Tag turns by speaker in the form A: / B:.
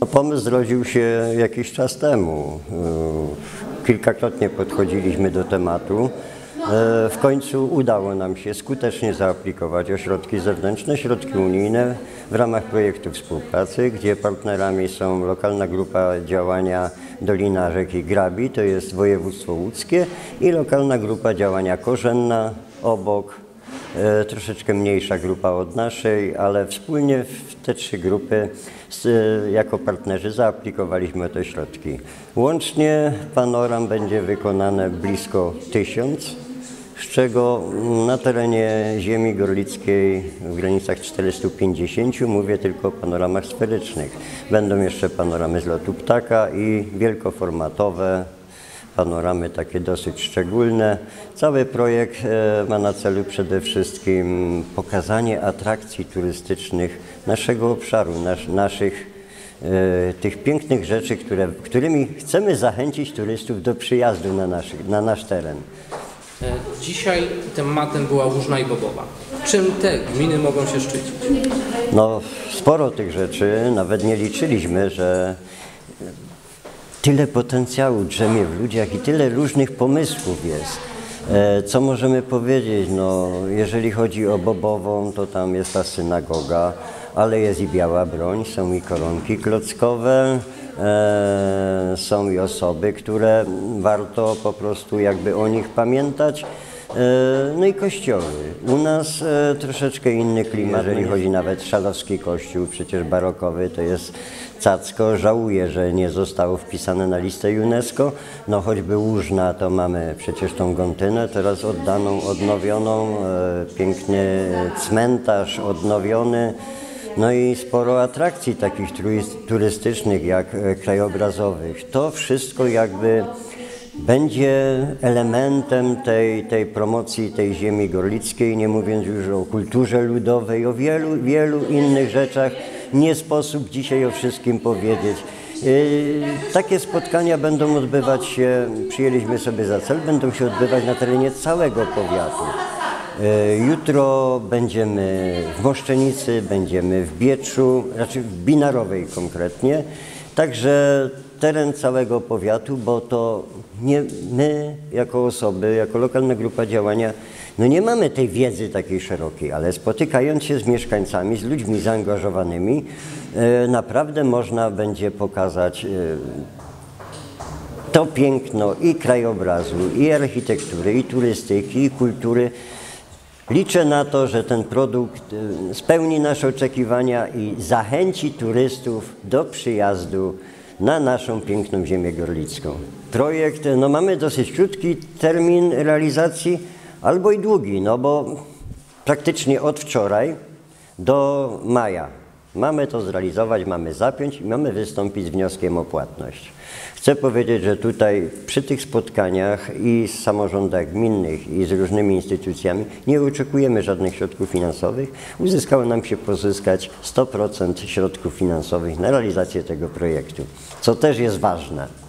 A: No, Pomysł zrodził się jakiś czas temu. Yy, Kilkakrotnie podchodziliśmy do tematu. Yy, W końcu udało nam się skutecznie zaaplikować o środki zewnętrzne, środki unijne w ramach projektu współpracy, gdzie partnerami są lokalna grupa działania Dolina Rzeki Grabi, to jest województwo łódzkie i lokalna grupa działania Korzenna obok, E, troszeczkę mniejsza grupa od naszej, ale wspólnie w te trzy grupy e, jako partnerzy zaaplikowaliśmy te środki. Łącznie panoram będzie wykonane blisko tysiąc, z czego na terenie ziemi gorlickiej w granicach 450 mówię tylko o panoramach sferycznych. Będą jeszcze panoramy z lotu ptaka i wielkoformatowe panoramy takie dosyć szczególne. Cały projekt e, ma na celu przede wszystkim pokazanie atrakcji turystycznych naszego obszaru, nasz, naszych e, tych pięknych rzeczy, które, którymi chcemy zachęcić turystów do przyjazdu na, na nasz teren.
B: E, Dzisiaj tematem była Łużna i Bobowa. Czym te gminy mogą się szczycić?
A: No, sporo tych rzeczy, nawet nie liczyliśmy, że tyle potencjału drzemie w ludziach i tyle różnych pomysłów jest. E, Co możemy powiedzieć? No, jeżeli chodzi o Bobową, to tam jest ta synagoga, ale jest i biała broń, są i koronki klockowe, e, są i osoby, które warto po prostu jakby o nich pamiętać. E, No i kościoły. U nas e, troszeczkę inny klimat, jeżeli chodzi nawet szalowski kościół, przecież barokowy to jest cacko. Żałuję, że nie zostało wpisane na listę UNESCO. No choćby Łużna, to mamy przecież tą Gontynę, teraz oddaną, odnowioną, e, piękny cmentarz odnowiony. No i sporo atrakcji takich turyst- turystycznych, jak krajobrazowych. To wszystko jakby będzie elementem tej, tej promocji tej ziemi gorlickiej, nie mówiąc już o kulturze ludowej, o wielu, wielu innych rzeczach. Nie sposób dzisiaj o wszystkim powiedzieć. Yy, Takie spotkania będą odbywać się, przyjęliśmy sobie za cel, będą się odbywać na terenie całego powiatu. E, Jutro będziemy w Moszczenicy, będziemy w Bieczu, raczej w Binarowej konkretnie. Także teren całego powiatu, bo to nie my jako osoby, jako lokalna grupa działania, no nie mamy tej wiedzy takiej szerokiej, ale spotykając się z mieszkańcami, z ludźmi zaangażowanymi, e, naprawdę można będzie pokazać e, to piękno i krajobrazu, i architektury, i turystyki, i kultury. Liczę na to, że ten produkt y, spełni nasze oczekiwania i zachęci turystów do przyjazdu na naszą piękną ziemię gorlicką. Projekt, no mamy dosyć krótki termin realizacji, albo i długi, no bo praktycznie od wczoraj do maja mamy to zrealizować, mamy zapiąć i mamy wystąpić z wnioskiem o płatność. Chcę powiedzieć, że tutaj przy tych spotkaniach i z samorządach gminnych i z różnymi instytucjami nie oczekujemy żadnych środków finansowych. Uzyskało nam się pozyskać 100% środków finansowych na realizację tego projektu, co też jest ważne.